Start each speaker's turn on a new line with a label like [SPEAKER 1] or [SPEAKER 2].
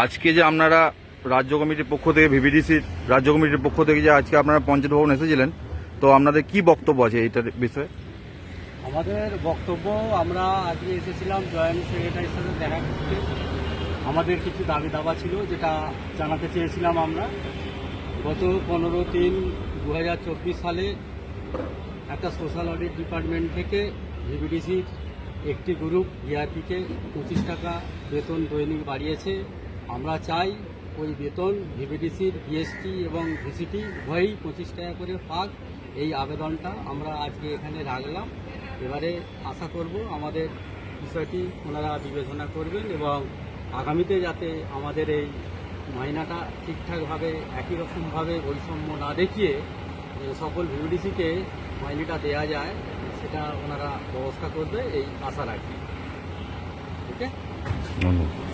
[SPEAKER 1] আজকে যে আপনারা রাজ্য কমিটির পক্ষ থেকে, ভিভিডিসির রাজ্য কমিটির পক্ষ থেকে যে আজকে আপনারা পঞ্চায়েত ভবন এসেছিলেন, তো আপনাদের কি বক্তব্য আছে এইটার বিষয়ে?
[SPEAKER 2] আমাদের বক্তব্য, আমরা আজকে এসেছিলাম জয়েন্ট সেক্রেটারির সাথে দেখা করতে। আমাদের কিছু দাবি দাবা ছিল যেটা জানাতে চেয়েছিলাম আমরা। গত পনেরো তিন দু সালে একটা সোশ্যাল অডিট ডিপার্টমেন্ট থেকে ভিবিডিসির একটি গ্রুপ ভিআরপিকে পঁচিশ টাকা বেতন দৈনিক বাড়িয়েছে। আমরা চাই ওই বেতন ভিবিডিসির বিএসটি এবং ভিসিটি উভয়ই পঁচিশ টাকা করে পাক এই আবেদনটা আমরা আজকে এখানে রাখলাম। এবারে আশা করব আমাদের বিষয়টি ওনারা বিবেচনা করবেন এবং আগামীতে যাতে আমাদের এই মাইনাটা ঠিকঠাকভাবে, একই রকমভাবে বৈষম্য না দেখিয়ে সকল ভিউডিসিকে মাইনেটা দেওয়া যায়, সেটা ওনারা ব্যবস্থা করবে, এই আশা রাখি। ওকে?
[SPEAKER 1] ধন্যবাদ।